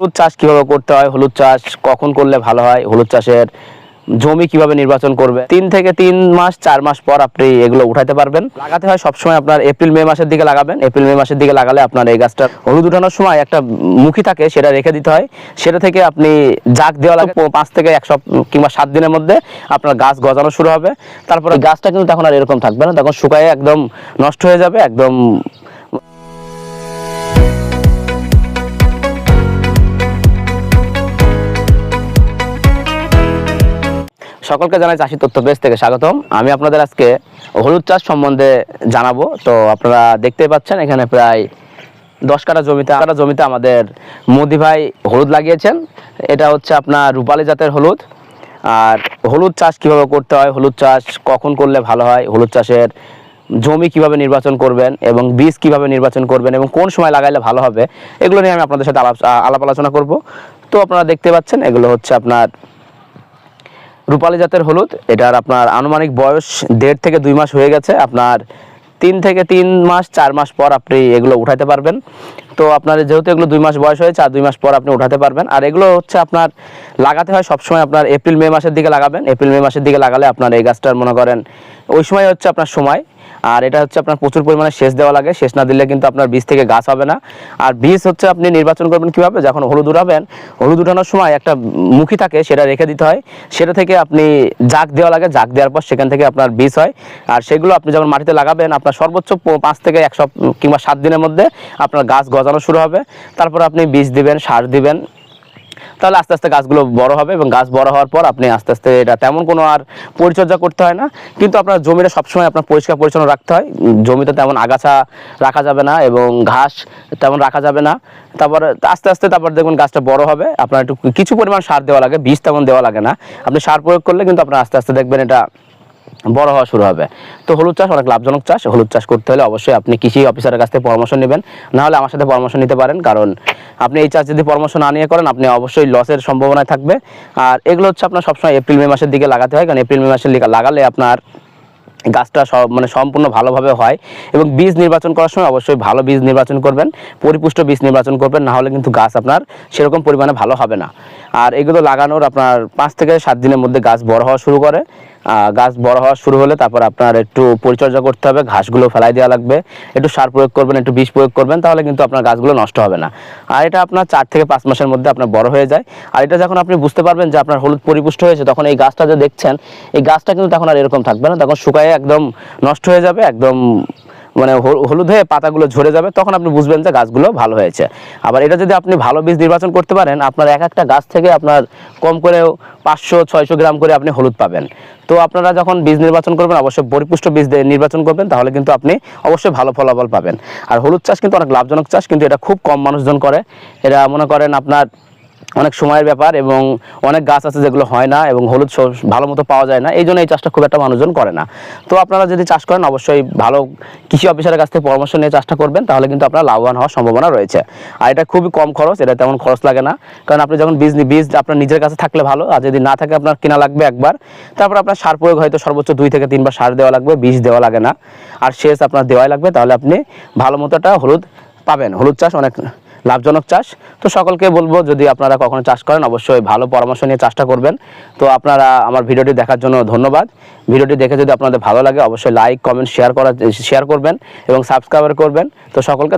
হলুদ চাষ কীভাবে করতে হয়? হলুদ চাষ কখন করলে ভালো হয়? হলুদ চাষের জমি কীভাবে নির্বাচন করবে? তিন থেকে তিন মাস, চার মাস পর আপনি এগুলো উঠাতে পারবেন। লাগাতে হয় সবসময় আপনার এপ্রিল, মে মাসের দিকে লাগাবেন। এপ্রিল, মে মাসের দিকে লাগালে আপনার এই গাছটা হলুদ উঠানোর সময় একটা মুখী থাকে, সেটা রেখে দিতে হয়। সেটা থেকে আপনি জাগ দেওয়া লাগে পাঁচ থেকে এক সপ্তাহ কিংবা সাত দিনের মধ্যে আপনার গাছ গজানো শুরু হবে। তারপরে গাছটা কিন্তু তখন আর এরকম থাকবে না, তখন শুকায় একদম নষ্ট হয়ে যাবে, একদম সকলকে জানাই চাষি তথ্য পেজ থেকে স্বাগতম। আমি আপনাদের আজকে হলুদ চাষ সম্বন্ধে জানাব। তো আপনারা দেখতেই পাচ্ছেন, এখানে প্রায় দশ কাটা জমিতে কাঠা জমিতে আমাদের মোদি ভাই হলুদ লাগিয়েছেন। এটা হচ্ছে আপনার রূপালী জাতের হলুদ। আর হলুদ চাষ কীভাবে করতে হয়, হলুদ চাষ কখন করলে ভালো হয়, হলুদ চাষের জমি কীভাবে নির্বাচন করবেন এবং বীজ কীভাবে নির্বাচন করবেন এবং কোন সময় লাগাইলে ভালো হবে, এগুলো নিয়ে আমি আপনাদের সাথে আলাপ আলাপ আলোচনা করব। তো আপনারা দেখতে পাচ্ছেন, এগুলো হচ্ছে আপনার রূপালী জাতের হলুদ, এটার আপনার আনুমানিক বয়স দেড় থেকে দুই মাস হয়ে গেছে। আপনার তিন থেকে তিন মাস, চার মাস পর আপনি এগুলো উঠাতে পারবেন। তো আপনার যেহেতু এগুলো দুই মাস বয়স হয়েছে, আর দুই মাস পর আপনি উঠাতে পারবেন। আর এগুলো হচ্ছে আপনার লাগাতে হয় সবসময় আপনার এপ্রিল, মে মাসের দিকে লাগাবেন। এপ্রিল, মে মাসের দিকে লাগালে আপনার এই গাছটার, মনে করেন, ওই সময় হচ্ছে আপনার সময়। আর এটা হচ্ছে আপনার প্রচুর পরিমাণে সেচ দেওয়া লাগে। সেচ না দিলে কিন্তু আপনার বীজ থেকে গাছ হবে না। আর বীজ হচ্ছে আপনি নির্বাচন করবেন কীভাবে? যখন হলুদ উঠাবেন, হলুদ উঠানোর সময় একটা মুখী থাকে, সেটা রেখে দিতে হয়। সেটা থেকে আপনি জাগ দেওয়া লাগে। জাগ দেওয়ার পর সেখান থেকে আপনার বীজ হয়। আর সেগুলো আপনি যখন মাটিতে লাগাবেন, আপনার সর্বোচ্চ পাঁচ থেকে এক কিংবা সাত দিনের মধ্যে আপনার গাছ গজানো শুরু হবে। তারপর আপনি বীজ দিবেন, সার দিবেন। তাহলে আস্তে আস্তে গাছগুলো বড় হবে এবং গাছ বড় হওয়ার পর আপনি আস্তে আস্তে এটা তেমন কোনো আর পরিচর্যা করতে হয় না। কিন্তু আপনার জমিটা সবসময় আপনার পরিষ্কার পরিচ্ছন্ন রাখতে হয়। জমিতে তেমন আগাছা রাখা যাবে না এবং ঘাস তেমন রাখা যাবে না। তারপর আস্তে আস্তে তারপর দেখুন গাছটা বড় হবে। আপনার একটু কিছু পরিমাণ সার দেওয়া লাগে, বীজ তেমন দেওয়া লাগে না। আপনি সার প্রয়োগ করলে কিন্তু আপনার আস্তে আস্তে দেখবেন এটা বড় হওয়া শুরু হবে। তো হলুদ চাষ অনেক লাভজনক চাষ। হলুদ চাষ করতে হলে অবশ্যই আপনি কৃষি অফিসারের কাছ থেকে পরামর্শ নেবেন। না হলে আমার সাথে পরামর্শ নিতে পারেন, কারণ আপনি এই চাষ যদি পরামর্শ না নিয়ে করেন, আপনি অবশ্যই লসের সম্ভাবনায় থাকবে। আর এগুলো হচ্ছে আপনার সবসময় এপ্রিল, মে মাসের দিকে লাগাতে হয়, কারণ এপ্রিল, মে মাসের দিকে লাগালে আপনার গাছটা সব মানে সম্পূর্ণ ভালোভাবে হয় এবং বীজ নির্বাচন করার সময় অবশ্যই ভালো বীজ নির্বাচন করবেন, পরিপুষ্ট বীজ নির্বাচন করবেন, না হলে কিন্তু গাছ আপনার সেরকম পরিমাণে ভালো হবে না। আর এগুলো লাগানোর আপনার পাঁচ থেকে সাত দিনের মধ্যে গাছ বড় হওয়া শুরু করে। গাছ বড় হওয়া শুরু হলে তারপর আপনার একটু পরিচর্যা করতে হবে, ঘাসগুলো ফেলাই দেওয়া লাগবে। একটু সার প্রয়োগ করবেন, একটু বিষ প্রয়োগ করবেন, তাহলে কিন্তু আপনার গাছগুলো নষ্ট হবে না। আর এটা আপনার চার থেকে পাঁচ মাসের মধ্যে আপনার বড় হয়ে যায়। আর এটা যখন আপনি বুঝতে পারবেন যে আপনার হলুদ পরিপুষ্ট হয়েছে, তখন এই গাছটা যে দেখছেন, এই গাছটা কিন্তু তখন আর এরকম থাকবে না। তখন শুকায় একদম নষ্ট হয়ে যাবে, একদম মানে হল- হলুদ হয়ে পাতাগুলো ঝরে যাবে, তখন আপনি বুঝবেন যে গাছগুলো ভালো হয়েছে। আবার এটা যদি আপনি ভালো বীজ নির্বাচন করতে পারেন, আপনার এক একটা গাছ থেকে আপনার কম করেও পাঁচশো, ছয়শো গ্রাম করে আপনি হলুদ পাবেন। তো আপনারা যখন বীজ নির্বাচন করবেন, অবশ্যই পরিপুষ্ট বীজ নির্বাচন করবেন, তাহলে কিন্তু আপনি অবশ্যই ভালো ফলাফল পাবেন। আর হলুদ চাষ কিন্তু অনেক লাভজনক চাষ, কিন্তু এটা খুব কম মানুষজন করে। এটা মনে করেন আপনার অনেক সময়ের ব্যাপার এবং অনেক গাছ আছে যেগুলো হয় না এবং হলুদ ভালো মতো পাওয়া যায় না। এই জন্য এই চাষটা খুব একটা মানুষজন করে না। তো আপনারা যদি চাষ করেন, অবশ্যই ভালো কৃষি অফিসারের কাছ থেকে পরামর্শ নিয়ে চাষটা করবেন, তাহলে কিন্তু আপনার লাভবান হওয়ার সম্ভাবনা রয়েছে। আর এটা খুবই কম খরচ, এটা তেমন খরচ লাগে না। কারণ আপনি যখন বীজ বীজ আপনার নিজের কাছে থাকলে ভালো, আর যদি না থাকে আপনার কেনা লাগবে একবার। তারপর আপনার সার প্রয়োগ হয়তো সর্বোচ্চ দুই থেকে তিনবার সার দেওয়া লাগবে, বীজ দেওয়া লাগে না। আর সেচ আপনার দেওয়াই লাগবে, তাহলে আপনি ভালো মতো একটা হলুদ পাবেন। হলুদ চাষ অনেক লাভজনক চাষ। তো সকলকে বলব, যদি আপনারা কখনো চাষ করেন, অবশ্যই ভালো পরামর্শ নিয়ে চাষটা করবেন। তো আপনারা আমার ভিডিওটি দেখার জন্য ধন্যবাদ। ভিডিওটি দেখে যদি আপনাদের ভালো লাগে, অবশ্যই লাইক কমেন্ট শেয়ার করা শেয়ার করবেন এবং সাবস্ক্রাইবার করবেন। তো সকলকে